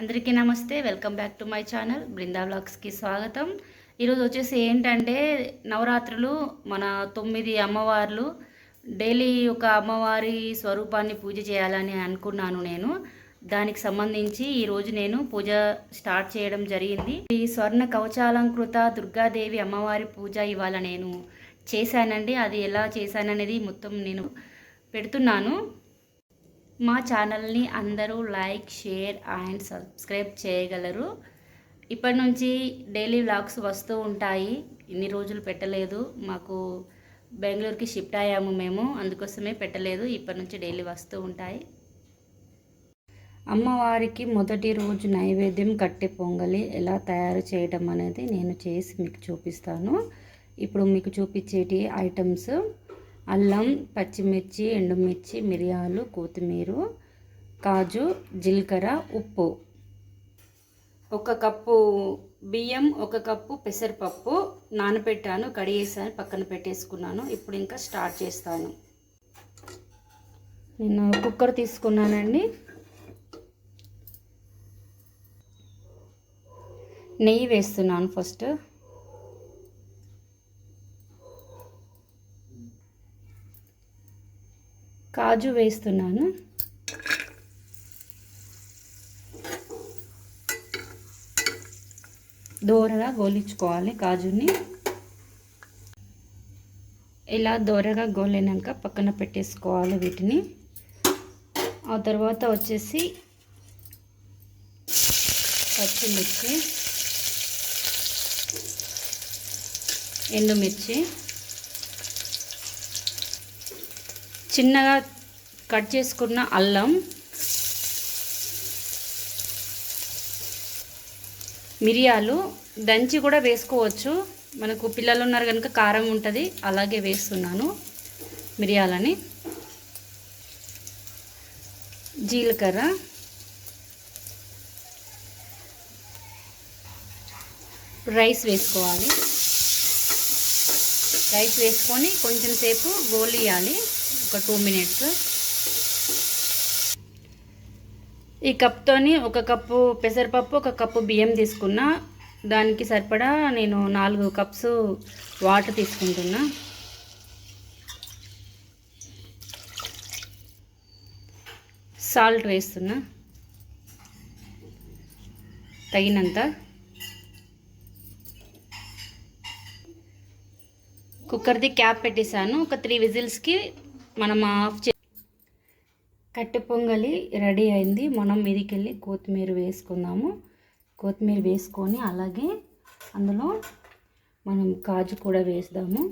అందరికీ నమస్తే welcome back to my channel Brinda బ్లాగ్స్కి స్వాగతం. ఈరోజు వచ్చేసి ఏంటంటే నవరాత్రులు మన తొమ్మిది అమ్మవార్లు డైలీ ఒక అమ్మవారి స్వరూపాన్ని పూజ చేయాలని అనుకున్నాను నేను. దానికి సంబంధించి ఈరోజు నేను పూజ స్టార్ట్ చేయడం జరిగింది. ఈ స్వర్ణ కవచాలంకృత దుర్గాదేవి అమ్మవారి పూజ ఇవాళ నేను చేశానండి. అది ఎలా చేశాననేది మొత్తం నేను పెడుతున్నాను. మా ఛానల్ని అందరూ లైక్ షేర్ అండ్ సబ్స్క్రైబ్ చేయగలరు. ఇప్పటి నుంచి డైలీ వ్లాగ్స్ వస్తూ ఉంటాయి. ఇన్ని రోజులు పెట్టలేదు. మాకు బెంగళూరుకి షిఫ్ట్ అయ్యాము మేము. అందుకోసమే పెట్టలేదు. ఇప్పటి నుంచి డైలీ వస్తూ ఉంటాయి. అమ్మవారికి మొదటి రోజు నైవేద్యం కట్టె పొంగలి ఎలా తయారు చేయడం అనేది నేను చేసి మీకు చూపిస్తాను. ఇప్పుడు మీకు చూపించేటి ఐటమ్స్. అల్లం పచ్చిమిర్చి ఎండుమిర్చి మిరియాలు కొత్తిమీర కాజు జీలకర్ర ఉప్పు. ఒక కప్పు బియ్యం ఒక కప్పు పెసరపప్పు నానబెట్టాను కడిగేసాను పక్కన పెట్టేసుకున్నాను. ఇప్పుడు ఇంకా స్టార్ట్ చేస్తాను. నేను కుక్కర్ తీసుకున్నానండి. నెయ్యి వేస్తున్నాను ఫస్ట్. కాజు వేస్తున్నాను. దోరగా గోలించుకోవాలి కాజుని. ఇలా దోరగా గోలినాక పక్కన పెట్టేసుకోవాలి వీటిని. ఆ తర్వాత వచ్చేసి పచ్చిమిర్చి ఎండుమిర్చి చిన్నగా కట్ చేసుకున్న అల్లం మిరియాలు దంచి కూడా వేసుకోవచ్చు. మనకు పిల్లలు ఉన్నారు కనుక కారం ఉంటుంది అలాగే వేస్తున్నాను మిరియాలని. జీలకర్ర. రైస్ వేసుకోవాలి. రైస్ వేసుకొని కొంచెం సేపు గోలియాలి ఒక టూ మినిట్స్. ఈ కప్తోని ఒక కప్పు పెసరపప్పు ఒక కప్పు బియ్యం తీసుకున్నా దానికి సరిపడా నేను నాలుగు కప్స్ వాటర్ తీసుకుంటున్నా. సాల్ట్ వేస్తున్నా. తగినంత. కుక్కర్ది క్యాప్ పెట్టేశాను. ఒక త్రీ విజిల్స్కి మనం ఆఫ్ చే కట్టె పొంగలి రెడీ అయింది. మనం మీదికెళ్ళి కొత్తిమీర వేసుకుందాము. కొత్తిమీర వేసుకొని అలాగే అందులో మనం కాజు కూడా వేద్దాము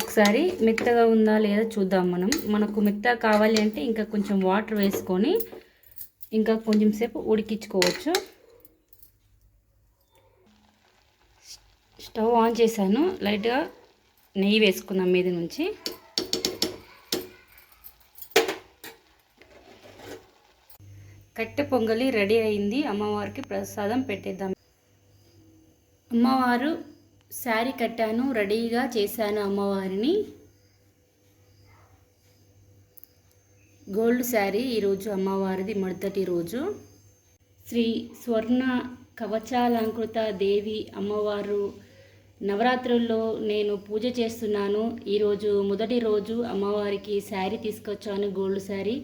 ఒకసారి మెత్తగా ఉందా లేదా చూద్దాం మనం. మనకు మెత్తగా కావాలి అంటే ఇంకా కొంచెం వాటర్ వేసుకొని ఇంకా కొంచెం సేపు ఉడికించుకోవచ్చు. స్టవ్ ఆన్ చేశాను. లైట్గా నెయ్యి వేసుకుందాం మీద నుంచి. కట్టె పొంగలి రెడీ అయింది. అమ్మవారికి ప్రసాదం పెట్టేద్దాం. అమ్మవారు శారీ కట్టాను రెడీగా చేశాను అమ్మవారిని. గోల్డ్ శారీ ఈరోజు అమ్మవారిది మొదటి రోజు. శ్రీ స్వర్ణ కవచాలంకృత దేవి అమ్మవారు నవరాత్రుల్లో నేను పూజ చేస్తున్నాను. ఈరోజు మొదటి రోజు అమ్మవారికి శారీ తీసుకొచ్చాను గోల్డ్ శారీ.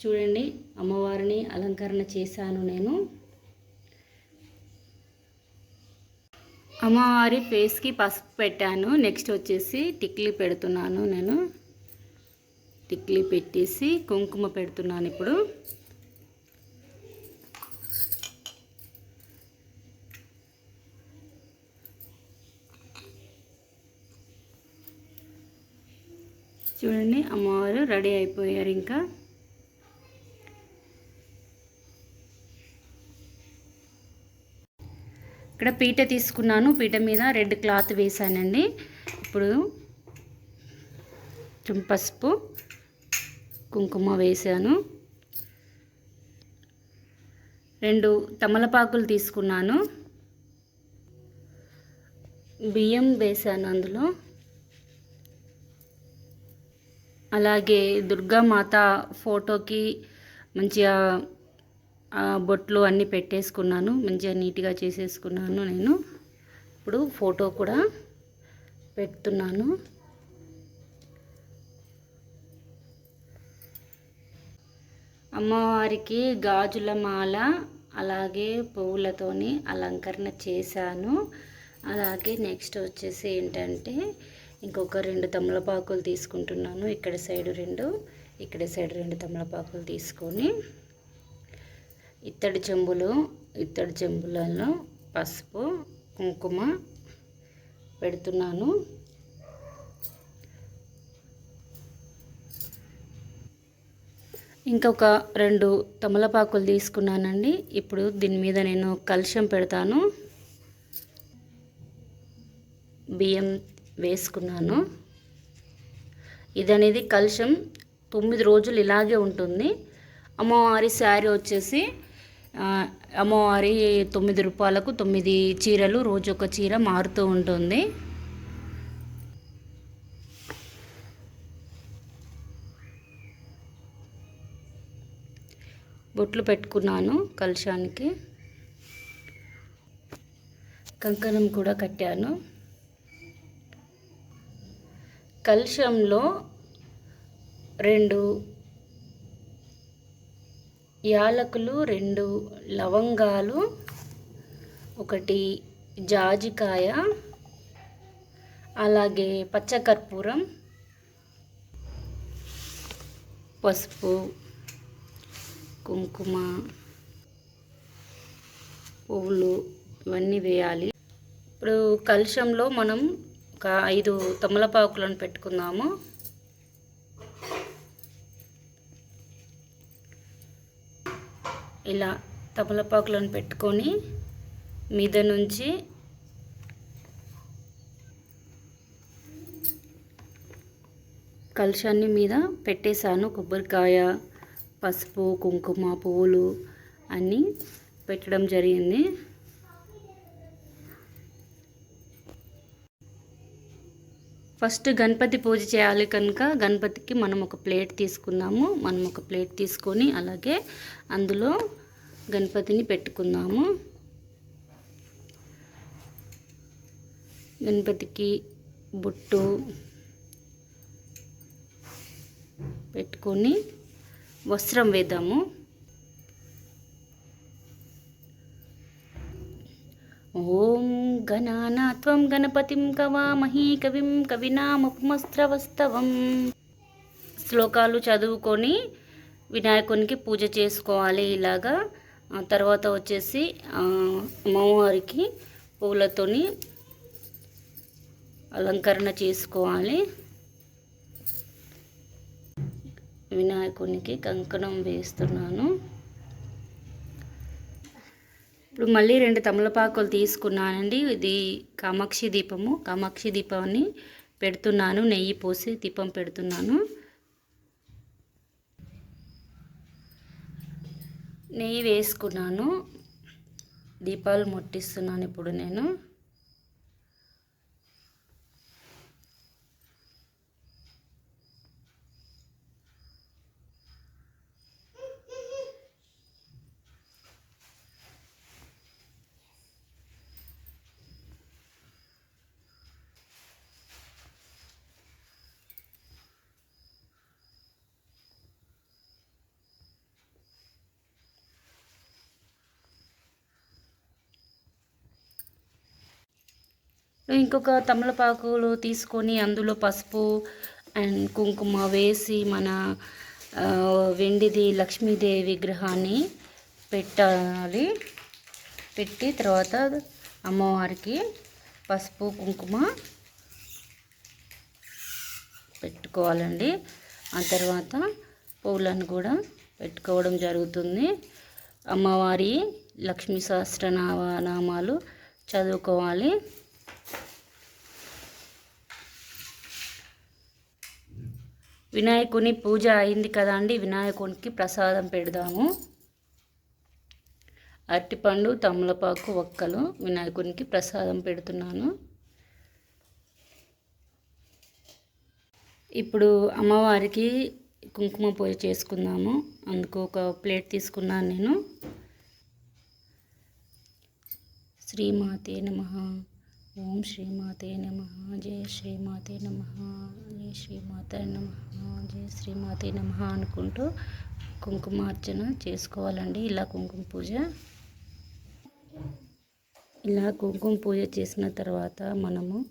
చూడండి అమ్మవారిని అలంకరణ చేశాను నేను. అమ్మవారి ఫేస్కి పసుపు పెట్టాను. నెక్స్ట్ వచ్చేసి టిక్లీ పెడుతున్నాను నేను. టిక్లీ పెట్టేసి కుంకుమ పెడుతున్నాను ఇప్పుడు. చూడండి అమ్మవారు రెడీ అయిపోయారు ఇంకా. ఇక్కడ పీట తీసుకున్నాను పీట మీద రెడ్ క్లాత్ వేసానండి ఇప్పుడు కొంచెం పసుపు కుంకుమ వేసాను రెండు తమలపాకులు తీసుకున్నాను. బియ్యం వేసాను అందులో. అలాగే దుర్గామాత ఫోటోకి మంచిగా బొట్లు అన్నీ పెట్టేసుకున్నాను. మంచిగా నీట్గా చేసేసుకున్నాను నేను. ఇప్పుడు ఫోటో కూడా పెడుతున్నాను. అమ్మవారికి గాజుల మాల అలాగే పువ్వులతోని అలంకరణ చేశాను. అలాగే నెక్స్ట్ వచ్చేసి ఏంటంటే ఇంకొక రెండు తమలపాకులు తీసుకుంటున్నాను. ఇక్కడ సైడ్ రెండు ఇక్కడ సైడ్ రెండు తమలపాకులు తీసుకొని ఇత్తడి చెంబులు ఇత్తడి చెంబులలో పసుపు కుంకుమ పెడుతున్నాను. ఇంకొక రెండు తమలపాకులు తీసుకున్నానండి. ఇప్పుడు దీని మీద నేను కలుషం పెడతాను. బియ్యం వేసుకున్నాను. ఇది అనేది కలుషం. తొమ్మిది రోజులు ఇలాగే ఉంటుంది. అమ్మవారి శారీ వచ్చేసి అమ్మవారి తొమ్మిది రూపాయలకు తొమ్మిది చీరలు రోజు ఒక చీర మారుతూ ఉంటుంది. బొట్లు పెట్టుకున్నాను కలుషానికి. కంకణం కూడా కట్టాను. కలశంలో రెండు యాలకులు రెండు లవంగాలు ఒకటి జాజికాయ అలాగే పచ్చకర్పూరం పసుపు కుంకుమ పువ్వులు ఇవన్నీ వేయాలి. ఇప్పుడు కలుషంలో మనం ఒక ఐదు తమలపాకులను పెట్టుకుందాము. ఇలా తమలపాకులను పెట్టుకొని మీద నుంచి కలశాన్ని మీద పెట్టేశాను. కొబ్బరికాయ పసుపు కుంకుమ పువ్వులు అన్నీ పెట్టడం జరిగింది. ఫస్ట్ గణపతి పూజ చేయాలి కనుక గణపతికి మనం ఒక ప్లేట్ తీసుకుందాము. మనం ఒక ప్లేట్ తీసుకొని అలాగే అందులో గణపతిని పెట్టుకుందాము. గణపతికి బొట్టు పెట్టుకొని వస్త్రం వేద్దాము. ఓం గణానాత్వం గణపతిం కవామహీ కవిం కవినాముపమస్త్రవస్తవం శ్లోకాలు చదువుకొని వినాయకునికి పూజ చేసుకోవాలి ఇలాగా. తర్వాత వచ్చేసి అమ్మవారికి పూలతోని అలంకరణ చేసుకోవాలి. వినాయకునికి కంకణం వేస్తున్నాను. ఇప్పుడు మళ్ళీ రెండు తమలపాకులు తీసుకున్నానండి. ఇది కామాక్షి దీపము. కామాక్షి దీపాన్ని పెడుతున్నాను. నెయ్యి పోసి దీపం పెడుతున్నాను. నెయ్యి వేసుకున్నాను. దీపాలు ముట్టిస్తున్నాను ఇప్పుడు నేను. ఇంకొక తమలపాకులు తీసుకొని అందులో పసుపు అండ్ కుంకుమ వేసి మన వెండిది లక్ష్మీదేవి విగ్రహాన్ని పెట్టాలి. పెట్టి తర్వాత అమ్మవారికి పసుపు కుంకుమ పెట్టుకోవాలండి. ఆ తర్వాత పువ్వులను కూడా పెట్టుకోవడం జరుగుతుంది. అమ్మవారి లక్ష్మీ సహస్రనామాలు నామాలు చదువుకోవాలి. వినాయకుని పూజ అయింది కదా అండి వినాయకునికి ప్రసాదం పెడదాము. అరటిపండు తమలపాకు ఒక్కలు వినాయకునికి ప్రసాదం పెడుతున్నాను. ఇప్పుడు అమ్మవారికి కుంకుమ పూజ చేసుకుందాము. అందుకు ఒక ప్లేట్ తీసుకున్నాను నేను. శ్రీమాతే నమ. ఓం శ్రీమాతే నమ. జయ శ్రీమాతే నమ. జయ శ్రీమాతే నమ. జయ శ్రీమాతే నమ అనుకుంటూ కుంకుమార్చన చేసుకోవాలండి. ఇలా కుంకుమ పూజ. ఇలా కుంకుమ పూజ చేసిన తర్వాత మనము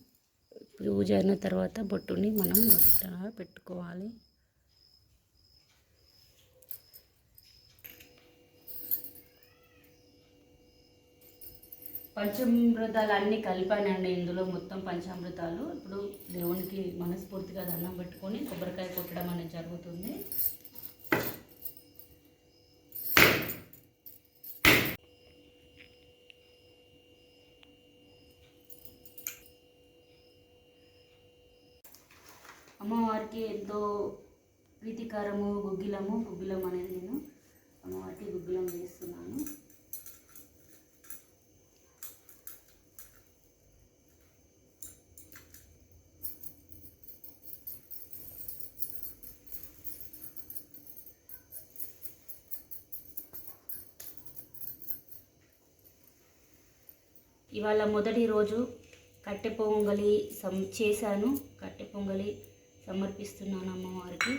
పూజ అయిన తర్వాత బొట్టుని మనం మొదట పెట్టుకోవాలి. పంచామృతాలు అన్నీ కలిపానండి ఇందులో మొత్తం పంచామృతాలు. ఇప్పుడు దేవునికి మనస్ఫూర్తిగా దండం పెట్టుకొని కొబ్బరికాయ కొట్టడం అనేది జరుగుతుంది. అమ్మవారికి ఎంతో ప్రీతికారము గుగ్గిలము గుగ్గిలం అనేది నేను అమ్మవారికి గుగ్గిలం వేస్తున్నాను ఇవాళ మొదటి రోజు కట్టె పొంగలి సం చేశాను. కట్టె పొంగలి సమర్పిస్తున్నాను అమ్మవారికి.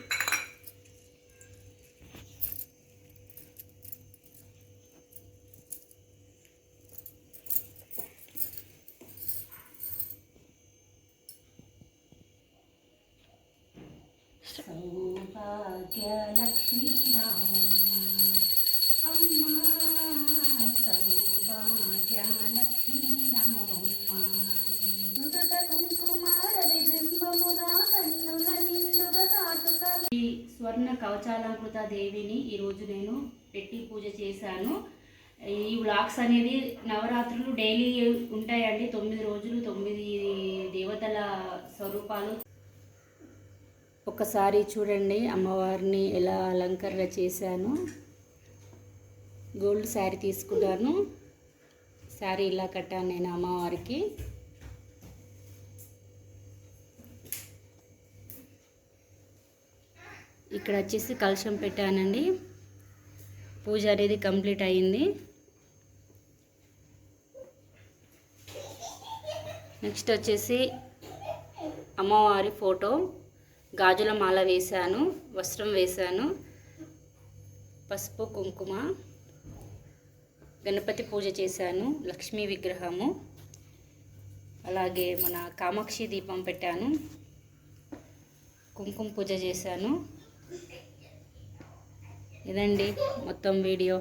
సౌభాగ్యలక్ష్మి స్వర్ణ కవచాలంకృత దేవిని ఈరోజు నేను పెట్టి పూజ చేశాను. ఈ వ్లాగ్స్ అనేది నవరాత్రులు డైలీ ఉంటాయండి. తొమ్మిది రోజులు తొమ్మిది దేవతల స్వరూపాలు. ఒకసారి చూడండి అమ్మవారిని ఎలా అలంకరణ చేశాను. గోల్డ్ శారీ తీసుకున్నాను. శారీ ఇలా కట్టాను నేను అమ్మవారికి. ఇక్కడ వచ్చేసి కలుషం పెట్టానండి. పూజ అనేది కంప్లీట్ అయింది. నెక్స్ట్ వచ్చేసి అమ్మవారి ఫోటో. గాజుల మాల వేశాను వస్త్రం వేశాను పసుపు కుంకుమ గణపతి పూజ చేశాను లక్ష్మీ విగ్రహము అలాగే మన కామాక్షి దీపం పెట్టాను కుంకుమ పూజ చేశాను. ఇదండి మొత్తం వీడియో.